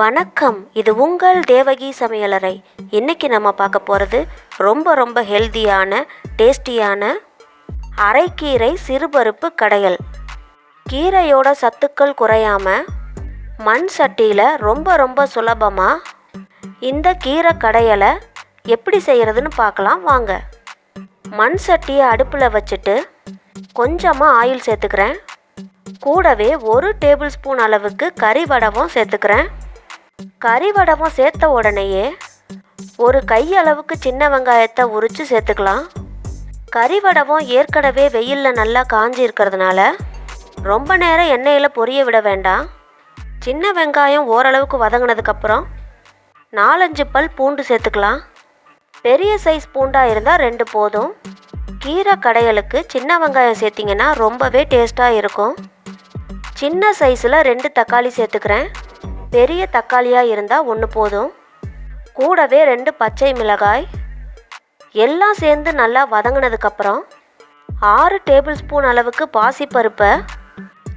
வணக்கம். இது உங்கள் தேவகி சமையலறை. இன்றைக்கி நம்ம பார்க்க போகிறது ரொம்ப ரொம்ப ஹெல்தியான டேஸ்டியான அரைக்கீரை சிறுபருப்பு கடையல். கீரையோட சத்துக்கள் குறையாமல் மண் சட்டியில் ரொம்ப ரொம்ப சுலபமாக இந்த கீரை கடையலை எப்படி செய்கிறதுன்னு பார்க்கலாம் வாங்க. மண் சட்டியை அடுப்பில் வச்சுட்டு கொஞ்சமாக ஆயில் சேர்த்துக்கிறேன். கூடவே ஒரு டேபிள் ஸ்பூன் அளவுக்கு கறி வடவும் சேர்த்துக்கிறேன். கறி வடமும் சேர்த்த உடனேயே ஒரு கையளவுக்கு சின்ன வெங்காயத்தை உரித்து சேர்த்துக்கலாம். கறி வடகம் ஏற்கனவே வெயிலில் நல்லா காஞ்சி இருக்கிறதுனால ரொம்ப நேரம் எண்ணெயில் பொரிய விட வேண்டாம். சின்ன வெங்காயம் ஓரளவுக்கு வதங்கினதுக்கப்புறம் நாலஞ்சு பல் பூண்டு சேர்த்துக்கலாம். பெரிய சைஸ் பூண்டாக இருந்தால் ரெண்டு போதும். கீரை கடையலுக்கு சின்ன வெங்காயம் சேர்த்திங்கன்னா ரொம்பவே டேஸ்ட்டாக இருக்கும். சின்ன சைஸில் ரெண்டு தக்காளி சேர்த்துக்கிறேன். பெரிய தக்காளியாக இருந்தால் ஒன்று போதும். கூடவே ரெண்டு பச்சை மிளகாய். எல்லாம் சேர்ந்து நல்லா வதங்கினதுக்கப்புறம் ஆறு டேபிள் ஸ்பூன் அளவுக்கு பாசிப்பருப்பை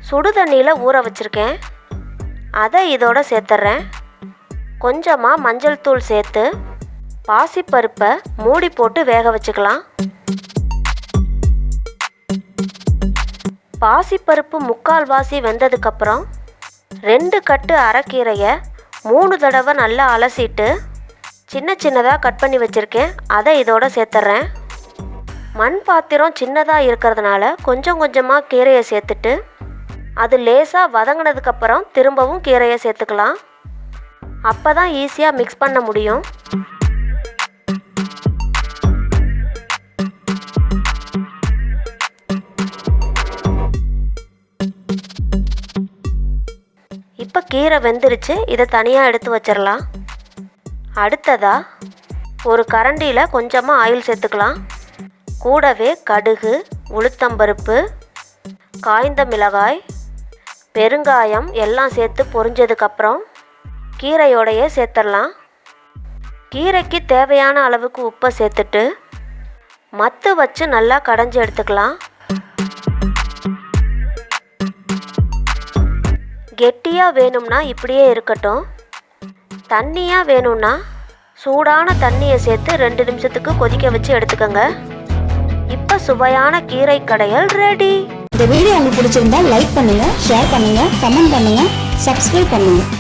சுடு தண்ணியில் ஊற வச்சுருக்கேன். அதை இதோட சேர்த்துட்றேன் கொஞ்சமாக மஞ்சள் தூள் சேர்த்து பாசிப்பருப்பை மூடி போட்டு வேக வச்சுக்கலாம். பாசிப்பருப்பு முக்கால் வாசி வெந்ததுக்கப்புறம் ரெண்டு கட்டு அரைக்கீரையை மூணு தடவை நல்லா அலசிட்டு சின்ன சின்னதாக கட் பண்ணி வச்சுருக்கேன். அதை இதோட சேர்த்துட்றேன் மண் பாத்திரம் சின்னதாக இருக்கிறதுனால கொஞ்சம் கொஞ்சமாக கீரையை சேர்த்துட்டு அது லேசாக வதங்கினதுக்கப்புறம் திரும்பவும் கீரையை சேர்த்துக்கலாம். அப்போ தான் ஈஸியாக மிக்ஸ் பண்ண முடியும். கீரை வெந்துருச்சு இதை தனியாக எடுத்து வச்சிடலாம் அடுத்ததாக ஒரு கரண்டியில் கொஞ்சமாக ஆயில் சேர்த்துக்கலாம். கூடவே கடுகு உளுத்தம்பருப்பு காய்ந்த மிளகாய் பெருங்காயம் எல்லாம் சேர்த்து பொரிஞ்சதுக்கப்புறம் கீரையோடையே சேர்த்துடலாம் கீரைக்கு தேவையான அளவுக்கு உப்பை சேர்த்துட்டு மத்து வச்சு நல்லா கடைஞ்சி எடுத்துக்கலாம். கெட்டியாக வேணும்னா இப்படியே இருக்கட்டும். தண்ணியாக வேணும்னா சூடான தண்ணியை சேர்த்து ரெண்டு நிமிஷத்துக்கு கொதிக்க வச்சு எடுத்துக்கோங்க. இப்போ சுவையான கீரை கடையல் ரெடி. இந்த வீடியோ உங்களுக்கு பிடிச்சிருந்தா லைக் பண்ணுங்கள் ஷேர் பண்ணுங்கள் கமெண்ட் பண்ணுங்கள் சப்ஸ்கிரைப் பண்ணுங்கள்